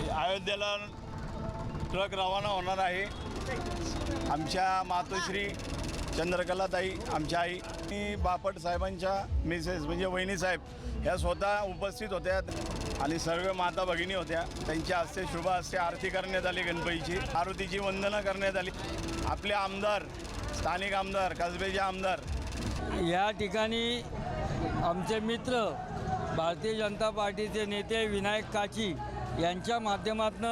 अयोध्येला ट्रक रवाना होणार आहे. आमच्या मातोश्री चंद्रकलाताई आमच्या आई आणि बापट साहेबांच्या मिसेस म्हणजे वहिनी साहेब ह्या स्वतः उपस्थित होत्या आणि सर्व माता भगिनी होत्या. त्यांच्या हस्ते शुभ हस्ते आरती करण्यात आली गणपतीची. आरतीची वंदना करण्यात आली. आपले आमदार स्थानिक आमदार कसबेचे आमदार. या ठिकाणी आमचे मित्र भारतीय जनता पार्टीचे नेते विनायक काची यांच्या माध्यमातून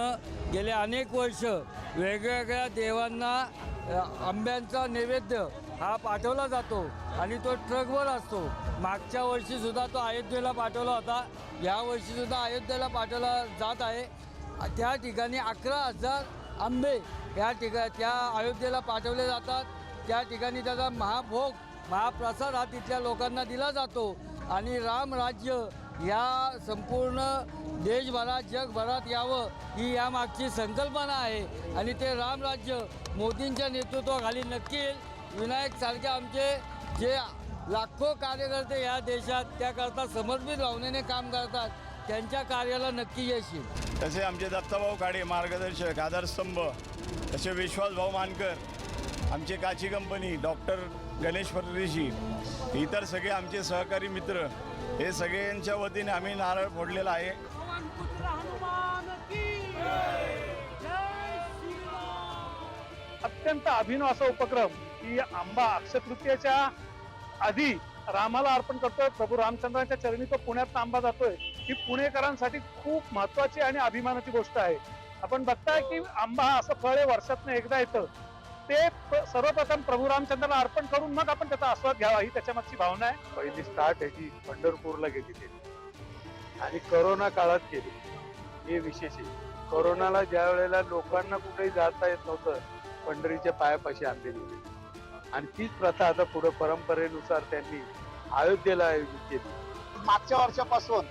गेले अनेक वर्ष वेगवेगळ्या देवांना आंब्यांचा नैवेद्य हा पाठवला जातो आणि तो ट्रकवर असतो. मागच्या वर्षीसुद्धा तो अयोध्येला पाठवला होता. या वर्षीसुद्धा अयोध्येला पाठवला जात आहे. त्या ठिकाणी अकरा हजार आंबे या ठिका त्या अयोध्येला पाठवले जातात. त्या ठिकाणी त्याचा महाभोग महाप्रसाद हा तिथल्या लोकांना दिला जातो. आणि रामराज्य या संपूर्ण देशभरात जगभरात यावं ही यामागची संकल्पना आहे. आणि ते रामराज्य मोदींच्या नेतृत्वाखाली नक्की येईल. विनायक आमचे जे लाखो कार्यकर्ते या देशात त्याकरता समर्पित भावनेने काम करतात त्यांच्या कार्याला नक्की यश येईल. तसे आमचे दत्ताभाऊ काडे मार्गदर्शक आधारस्तंभ तसे विश्वासभाऊ मानकर आमचे काची कंपनी डॉक्टर गणेश परदेशी इतर सगळे आमचे सहकारी मित्र हे सगळ्यांच्या वतीने आम्ही नारळ फोडलेला आहे. अत्यंत अभिनव असा उपक्रम की आंबा अक्षतृतीयेच्या आधी रामाला अर्पण करतोय. प्रभू रामचंद्रांच्या चरणी तो पुण्यात आंबा जातोय. ही पुणेकरांसाठी खूप महत्वाची आणि अभिमानाची गोष्ट आहे. आपण बघताय की आंबा असं फळ आहे वर्षातनं एकदा येतं. ते प- सर्वप्रथम प्रभू रामचंद्राला अर्पण करून मग आपण त्याचा आस्वाद घ्यावा ही त्याच्या मागची भावना आहे. पहिली स्टार्ट ह्याची पंढरपूरला गेली त्यांनी आणि करोना काळात केली हे विशेष आहे. करोनाला ज्या वेळेला लोकांना कुठेही जाता येत नव्हतं पंढरीच्या पायापाशी आणलेली होती. आणि तीच प्रथा आता पुढे परंपरेनुसार त्यांनी अयोध्येला आयोजित केली. मागच्या वर्षापासून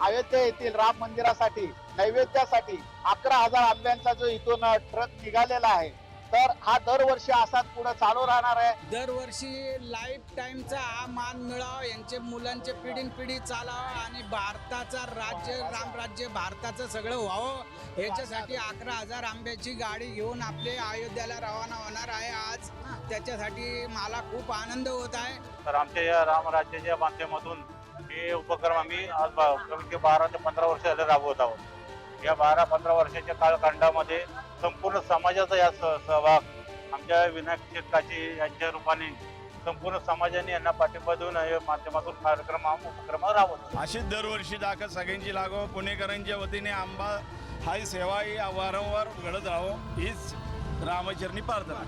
अयोध्या येथील राम मंदिरासाठी नैवेद्यासाठी अकरा हजार आंब्यांचा जो इथून ट्रक निघालेला आहे तर हा दरवर्षी असाच पुढे चालू राहणार आहे. दरवर्षी लाईफ टाईमचा हा मान मिळावा यांचे मुलांचे पिढीन पिढी चालावं आणि भारताचा राज्य रामराज्य भारताचं सगळं व्हावं. याच्यासाठी अकरा हजार आंब्याची गाडी घेऊन आपले अयोध्याला रवाना होणार आहे आज. त्याच्यासाठी मला खूप आनंद होत आहे. तर आमच्या या रामराज्याच्या माध्यमातून हे उपक्रम आम्ही आज बा- कमीत कमी बारा ते पंधरा वर्ष झाले राबवत आहोत. या बारा पंधरा वर्षाच्या कालखंडामध्ये संपूर्ण समाजाचा या सहभाग आमच्या विनायक शेटकाची यांच्या रूपाने संपूर्ण समाजाने यांना पाठिंबा देऊन या माध्यमातून कार्यक्रम हा उपक्रम राबवतो. अशीच दरवर्षी दाखल सगळ्यांची लागो पुणेकरांच्या वतीने आंबा हाही सेवा ही वारंवार घडत राहो हीच रामचरणी प्रार्थना.